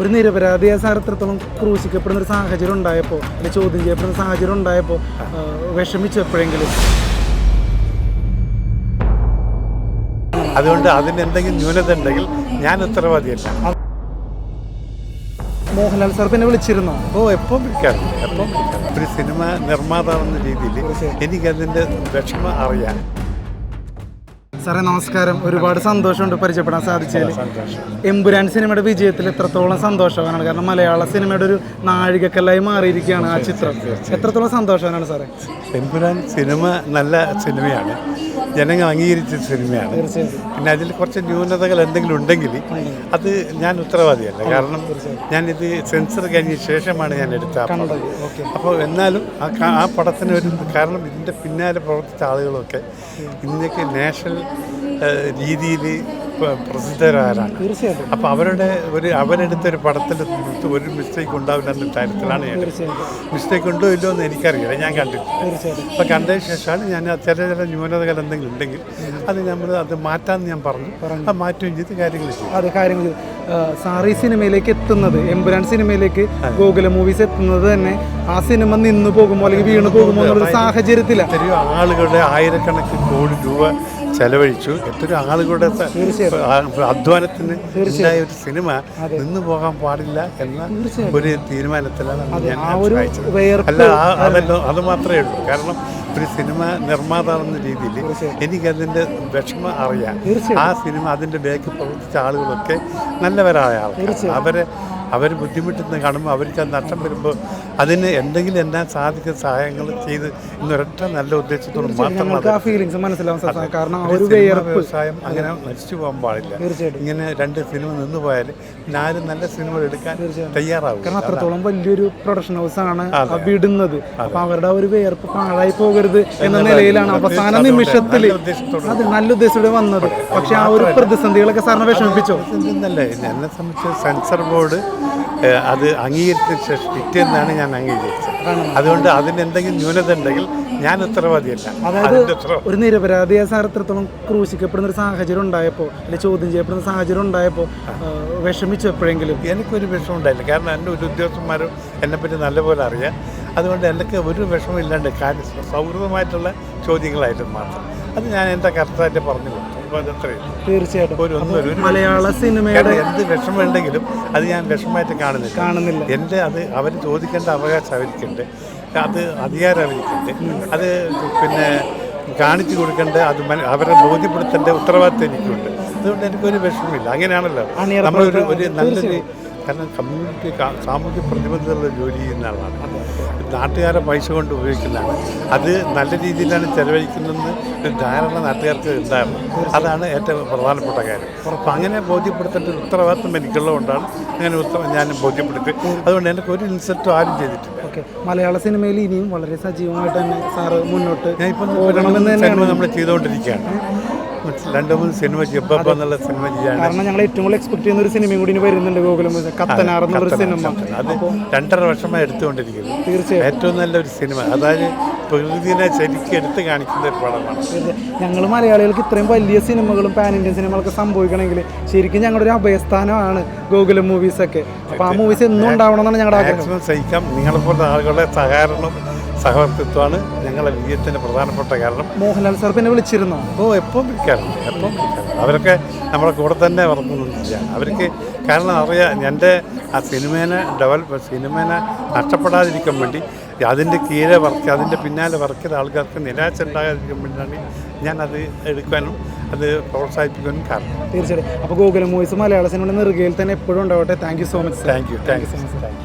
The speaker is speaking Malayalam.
ഒരു നിരപരാധിയായ സാർ എത്രത്തോളം ക്രൂശിക്കപ്പെടുന്ന ഒരു സാഹചര്യം ഉണ്ടായപ്പോൾ അല്ലെങ്കിൽ ചോദ്യം ചെയ്യപ്പെടുന്ന സാഹചര്യം ഉണ്ടായപ്പോൾ വിഷമിച്ചപ്പോഴെങ്കിലും അതുകൊണ്ട് അതിന് എന്തെങ്കിലും ന്യൂനത ഉണ്ടെങ്കിൽ ഞാൻ ഉത്തരവാദിയല്ല. മോഹൻലാൽ സാർ പിന്നെ വിളിച്ചിരുന്നോ? ഓ എപ്പോൾ വിളിക്കാറുണ്ട് എപ്പോൾ ഒരു സിനിമ നിർമ്മാതാവെന്ന രീതിയിൽ എനിക്കതിന്റെ വിഷമം അറിയാം. സാറേ നമസ്കാരം. ഒരുപാട് സന്തോഷമുണ്ട് പരിചയപ്പെടാൻ സാധിച്ചതിൽ. എമ്പുരാൻ സിനിമയുടെ വിജയത്തിൽ എത്രത്തോളം സന്തോഷവാനാണ്. കാരണം മലയാള സിനിമയുടെ ഒരു നാഴികക്കല്ലായി മാറിയിരിക്കുകയാണ് ആ ചിത്രം. എത്രത്തോളം സന്തോഷവാനാണ് സാറേ? എമ്പുരാൻ സിനിമ നല്ല സിനിമയാണ്. ജനങ്ങൾ അംഗീകരിച്ച സിനിമയാണ്. പിന്നെ അതിൽ കുറച്ച് ന്യൂനതകൾ എന്തെങ്കിലും ഉണ്ടെങ്കിൽ അത് ഞാൻ ഉത്തരവാദിയല്ല. കാരണം ഞാൻ ഇത് സെൻസർ കഴിഞ്ഞ ശേഷമാണ് ഞാൻ എടുത്ത അപ്പോൾ എന്നാലും ആ ആ പടത്തിന് ഒരു കാരണം ഇതിന്റെ പിന്നാലെ പ്രവർത്തിച്ച ആളുകളൊക്കെ ഇന്ത്യയ്ക്ക് നാഷണൽ രീതിയിൽ പ്രസിദ്ധരാരാണ്. തീർച്ചയായിട്ടും. അപ്പോൾ അവരുടെ ഒരു അവരെടുത്ത ഒരു പടത്തിൽ ഒരു മിസ്റ്റേക്ക് ഉണ്ടാവില്ല എന്ന കാര്യത്തിലാണ് ഞാൻ മിസ്റ്റേക്ക് ഉണ്ടോ ഇല്ലോ എന്ന് എനിക്കറിയില്ല. ഞാൻ കണ്ടിട്ടില്ല. തീർച്ചയായിട്ടും. അപ്പോൾ കണ്ടതിന് ശേഷമാണ് ഞാൻ ചില ചില ന്യൂനതകൾ എന്തെങ്കിലും ഉണ്ടെങ്കിൽ അത് നമ്മൾ അത് മാറ്റാമെന്ന് ഞാൻ പറഞ്ഞു. അത് മാറ്റുകയും ചെയ്ത് കാര്യങ്ങൾ ചെയ്തു. അത് കാര്യങ്ങൾ സാറി സിനിമയിലേക്ക് എത്തുന്നത് എമ്പുരാൻ സിനിമയിലേക്ക് ഗോകുല മൂവീസ് എത്തുന്നത് തന്നെ ആ സിനിമ നിന്ന് പോകുമോ അല്ലെങ്കിൽ വീണ് പോകുമോ എന്നുള്ള സാഹചര്യത്തിലാണ് ആളുകളുടെ ആയിരക്കണക്കിന് കോടി രൂപ ചെലവഴിച്ചു. എത്രയോ ആളുകളുടെ അധ്വാനത്തിന് ഉണ്ടായ ഒരു സിനിമ നിന്ന് പോകാൻ പാടില്ല എന്ന ഒരു തീരുമാനത്തിലാണ് ഞാൻ അല്ല അതല്ല അത് മാത്രമേ ഉള്ളൂ. കാരണം ഒരു സിനിമ നിർമ്മാതാവെന്ന രീതിയിൽ എനിക്കതിന്റെ വിഷമം അറിയാം. ആ സിനിമ അതിന്റെ ബേക്ക് പ്രവർത്തിച്ച ആളുകളൊക്കെ നല്ലവരായ ആൾക്കാർ അവരെ അവർ ബുദ്ധിമുട്ടുന്ന കാണുമ്പോൾ അവർക്ക് ആ നഷ്ടം വരുമ്പോൾ അതിന് എന്തെങ്കിലും എന്നാ സാധിക്കുന്ന സഹായങ്ങൾ ചെയ്ത് ഇന്നൊരൊറ്റ നല്ല ഉദ്ദേശത്തോട് മാത്രം ഞങ്ങൾക്ക് ആ ഫീലിങ്സ് മനസ്സിലാവും സാർ കാരണം ഒരു സിനിമ വ്യവസായം അങ്ങനെ മരിച്ചു പോകാൻ പാടില്ല. ഇങ്ങനെ രണ്ട് സിനിമ നിന്ന് പോയാൽ ആരും നല്ല സിനിമകൾ എടുക്കാൻ തയ്യാറാവും. കാരണം അത്രത്തോളം വലിയൊരു പ്രൊഡക്ഷൻ ഹൗസ് ആണ് വിടുന്നത്. അപ്പൊ അവരുടെ ഒരു വേർപ്പ് പാഴായി പോകരുത് എന്ന നിലയിലാണ് അവസാന നിമിഷത്തിൽ അത് നല്ല ഉദ്ദേശത്തോടെ വന്നത്. പക്ഷെ ആ ഒരു പ്രതിസന്ധികളൊക്കെ സാറിനെ വിഷമിപ്പിച്ചോ? എന്നെ സംബന്ധിച്ച് സെൻസർ ബോർഡ് അത് അംഗീകരിച്ചതിന് ശേഷം പിറ്റേന്നാണ് ഞാൻ അംഗീകരിച്ചത്. അതുകൊണ്ട് അതിന് എന്തെങ്കിലും ന്യൂനത ഉണ്ടെങ്കിൽ ഞാൻ ഉത്തരവാദിയല്ല. അതായത് ഒരു നിരപരാധിയായ സാർ എത്രത്തോളം ക്രൂശിക്കപ്പെടുന്ന ഒരു സാഹചര്യം ഉണ്ടായപ്പോൾ അല്ലെങ്കിൽ ചോദ്യം ചെയ്യപ്പെടുന്ന സാഹചര്യം ഉണ്ടായപ്പോൾ വിഷമിച്ചു എപ്പോഴെങ്കിലും? എനിക്കൊരു വിഷമം ഉണ്ടായില്ല. കാരണം എന്റെ ഒരു ഉദ്യോഗസ്ഥന്മാരും എന്നെപ്പറ്റി നല്ലപോലെ അറിയാം. അതുകൊണ്ട് എനിക്ക് ഒരു വിഷമം ഇല്ലാണ്ട് കാര്യം സൗഹൃദമായിട്ടുള്ള ചോദ്യങ്ങളായിട്ട് മാത്രം. അത് ഞാൻ എന്റെ കറക്റ്റായിട്ട് പറഞ്ഞു കൊടുത്തു തീർച്ചയായിട്ടും. മലയാള സിനിമയുടെ എന്ത് എന്ത് വിഷമമുണ്ടെങ്കിലും അത് ഞാൻ വിഷമമായിട്ട് കാണുന്നില്ല. കാണുന്നില്ല. എന്റെ അത് അവർ ചോദിക്കേണ്ട അവകാശം അവർക്കുണ്ട്. അത് അധികാരം അവർക്കുണ്ട്. അത് പിന്നെ കാണിച്ചു കൊടുക്കേണ്ട അത് അവരെ ബോധ്യപ്പെടുത്തേണ്ട ഉത്തരവാദിത്തം എനിക്കുണ്ട്. അതുകൊണ്ട് എനിക്കൊരു വിഷമമില്ല. അങ്ങനെയാണല്ലോ. നമ്മളൊരു ഒരു നല്ലൊരു കാരണം കമ്മ്യൂണിറ്റി സാമൂഹ്യ പ്രതിബദ്ധതയുള്ള ജോലി ചെയ്യുന്ന ആളാണ് നാട്ടുകാരെ പൈസ കൊണ്ട് ഉപയോഗിക്കുന്നതാണ്. അത് നല്ല രീതിയിലാണ് ചെലവഴിക്കുന്നതെന്ന് ഒരു ധാരണ നാട്ടുകാർക്ക് ഉണ്ടായിരുന്നു. അതാണ് ഏറ്റവും പ്രധാനപ്പെട്ട കാര്യം. അപ്പം അങ്ങനെ ബോധ്യപ്പെടുത്തേണ്ട ഒരു ഉത്തരവാദിത്വം എനിക്കുള്ളതുകൊണ്ടാണ് അങ്ങനെ ഉത്തരം ഞാൻ ബോധ്യപ്പെടുത്തി അതുകൊണ്ട് എനിക്ക് ഒരു ഇൻസൾട്ടും ആരും ചെയ്തിട്ടില്ല. ഓക്കെ. മലയാള സിനിമയിൽ ഇനിയും വളരെ സജീവമായിട്ട് തന്നെ സാറ് മുന്നോട്ട് ഞാൻ ഇപ്പം നമ്മൾ ചെയ്തുകൊണ്ടിരിക്കുകയാണ്. രണ്ട് മൂന്ന് സിനിമ ജബ്ബ എന്നുള്ള സിനിമ ചെയ്യാൻ കാരണം ഞങ്ങൾ ഏറ്റവും കൂടുതൽ എക്സ്പെക്ട് ചെയ്യുന്ന ഒരു സിനിമയും കൂടി വരുന്നുണ്ട് ഗോകുലം കത്തനാർ എന്നൊരു സിനിമ. അത് രണ്ടര വർഷമായി എടുത്തുകൊണ്ടിരിക്കുന്നു. തീർച്ചയായും. ഏറ്റവും നല്ലൊരു സിനിമ. അതായത് പ്രകൃതിനെ ശരിക്കും എടുത്ത് കാണിക്കുന്ന ഒരു പടമാണ്. ഞങ്ങൾ മലയാളികൾക്ക് ഇത്രയും വലിയ സിനിമകളും പാൻ ഇന്ത്യൻ സിനിമകളൊക്കെ സംഭവിക്കണമെങ്കിൽ ശരിക്കും ഞങ്ങളുടെ ഒരു അഭയസ്ഥാനമാണ് ഗോകുലം മൂവീസ് ഒക്കെ. അപ്പോൾ ആ മൂവീസ് എന്നും ഉണ്ടാവണം എന്നാണ് ഞങ്ങളുടെ ആഗ്രഹം. സഹിക്കാം. നിങ്ങളെ പോലത്തെ ആളുകളുടെ സഹകരണം സഹവർത്തിത്വമാണ് ഞങ്ങളുടെ വിജയത്തിന്റെ പ്രധാനപ്പെട്ട കാരണം. മോഹൻലാൽ സാർ പിന്നെ വിളിച്ചിരുന്നോ? ഓ എപ്പോഴും വിളിക്കാറുണ്ട് എപ്പോഴും വിളിക്കാറുണ്ട്. അവരൊക്കെ നമ്മുടെ കൂടെ തന്നെ വർക്കുന്നുണ്ടിരിക്കുകയാണ് അവർക്ക് കാരണം അറിയാം എന്റെ ആ സിനിമേനെ ഡെവലപ്പ് സിനിമേനെ നഷ്ടപ്പെടാതിരിക്കാൻ വേണ്ടി അതിന്റെ കീഴെ വർക്ക് അതിന്റെ പിന്നാലെ വർക്ക് ചെയ്ത ആൾക്കാർക്ക് നിരാശ ഉണ്ടാകാതിരിക്കാൻ വേണ്ടിയാണ് അത് എടുക്കാനും അത് പ്രോത്സാഹിപ്പിക്കാനും കാരണം. തീർച്ചയായിട്ടും. അപ്പോൾ ഗോകുലം മൂവീസ് മലയാള സിനിമയുടെ നെറുകയിൽ തന്നെ എപ്പോഴും ഉണ്ടാവട്ടെ. Thank you so much thank you thank you so much thank you